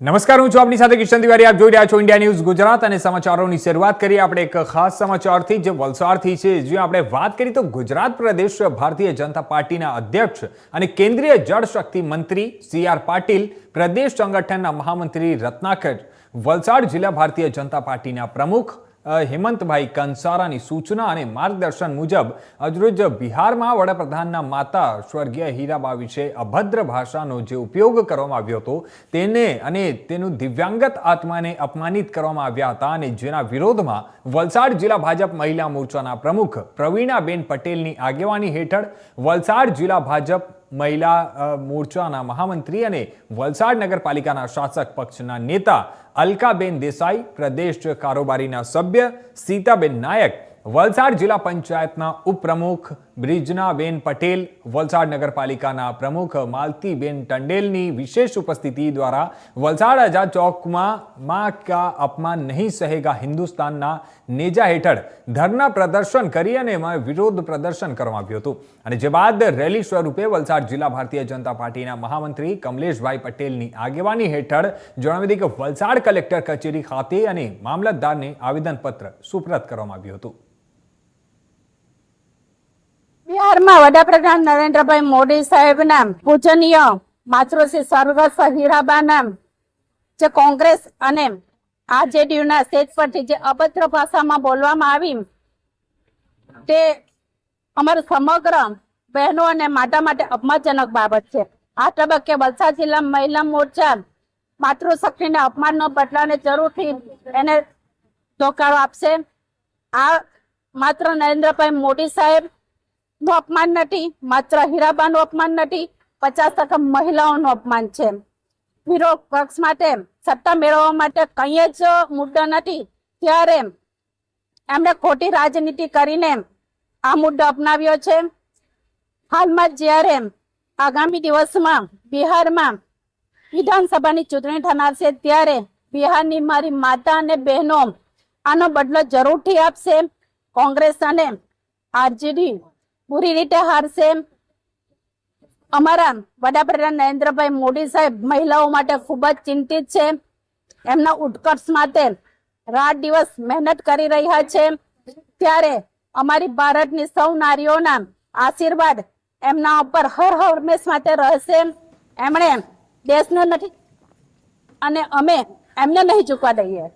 નમસ્કાર, હું છું આપની સાથે કિશન તિવારી. આપ જોઈ રહ્યા છો ઇન્ડિયા ન્યૂઝ ગુજરાત અને સમાચારોની શરૂઆત કરીએ આપણે એક ખાસ સમાચારથી જે વલસાડથી છે. જે આપણે વાત કરી તો ગુજરાત પ્રદેશ ભારતીય જનતા પાર્ટીના અધ્યક્ષ અને કેન્દ્રીય જળશક્તિ મંત્રી સી આર પાટીલ, પ્રદેશ સંગઠનના મહામંત્રી રત્નાકર, વલસાડ જિલ્લા ભારતીય જનતા પાર્ટીના પ્રમુખ હેમંતભાઈ કંસારાની સૂચના અને માર્ગદર્શન મુજબ અજરોજ બિહારમાં વડાપ્રધાનના માતા સ્વર્ગીય હીરાબા વિશે અભદ્ર ભાષાનો જે ઉપયોગ કરવામાં આવ્યો હતો, તેને અને તેનું દિવ્યાંગત આત્માને અપમાનિત કરવામાં આવ્યા હતા અને જેના વિરોધમાં વલસાડ જિલ્લા ભાજપ મહિલા મોરચાના પ્રમુખ પ્રવીણાબેન પટેલની આગેવાની હેઠળ વલસાડ જિલ્લા ભાજપ મહિલા મોરચાના મહામંત્રી અને વલસાડ નગરપાલિકાના શાસક પક્ષના નેતા અલકાબેન દેસાઈ, પ્રદેશ કારોબારીના સભ્ય સીતાબેન નાયક વલસાડ જિલ્લા પંચાયતના ઉપપ્રમુખ બ્રિજનાબેન પટેલ, વલસાડ નગરપાલિકાના પ્રમુખ માલતીબેન ટંડેલની વિશેષ ઉપસ્થિતિ દ્વારા વલસાડ આઝાદ ચોકમાં માં કા અપમાન નહીં સહેગા હિન્દુસ્તાનના નેજા હેઠળ ધરના પ્રદર્શન કરી અને એમાં વિરોધ પ્રદર્શન કરવામાં આવ્યું હતું. અને જે બાદ રેલી સ્વરૂપે વલસાડ જિલ્લા ભારતીય જનતા પાર્ટીના મહામંત્રી કમલેશભાઈ પટેલની આગેવાની હેઠળ જણાવી દીધી કે વલસાડ કલેક્ટર કચેરી ખાતે અને મામલતદારને આવેદનપત્ર સુપ્રત કરવામાં આવ્યું હતું. બિહારમાં વડાપ્રધાન નરેન્દ્રભાઈ મોદી સાહેબના પૂજનીય માતૃશ્રી સ્વર્ગસ્થ હીરાબાના જે કોંગ્રેસ અને આરજેડીયુના સ્ટેજ પરથી જે અભદ્ર ભાષામાં બોલવામાં આવી, તે અમારું સમગ્ર બહેનો અને માતા માટે અપમાનજનક બાબત છે. આ તબક્કે વલસાડ જિલ્લા મહિલા મોરચા માતૃશક્તિને અપમાનનો બદલાને જરૂરથી એને ધોકારો આપશે. આ માત્ર નરેન્દ્રભાઈ મોદી સાહેબ નું અપમાન નથી, માત્ર હીરાબાનું અપમાન નથી, પચાસ ટકા મહિલાઓનું અપમાન છે. વિરોધ પક્ષ માટે, સત્તા મેળવવા માટે કંઈ જ મુદ્દો નથી. ત્યારે એમણે ખોટી રાજનીતિ કરીને આ મુદ્દો અપનાવ્યો છે. હાલમાં જ્યારે આગામી દિવસમાં બિહારમાં વિધાનસભાની ચૂંટણી થનાર છે, ત્યારે બિહારની મારી માતા અને બહેનો આનો બદલો જરૂરથી આપશે. કોંગ્રેસ અને આરજેડી પૂરી રીતે હારશે અમારા વડાપ્રધાન નરેન્દ્રભાઈ મોદી સાહેબ મહિલાઓ માટે ખૂબ જ ચિંતિત છે એમના ઉત્કર્ષ માટે રાત દિવસ મહેનત કરી રહ્યા છે ત્યારે અમારી ભારતની સૌ નારીઓના આશીર્વાદ એમના ઉપર હર હંમેશ માટે રહેશે એમણે દેશને નથી અને અમે એમને નહીં ચૂકવા દઈએ.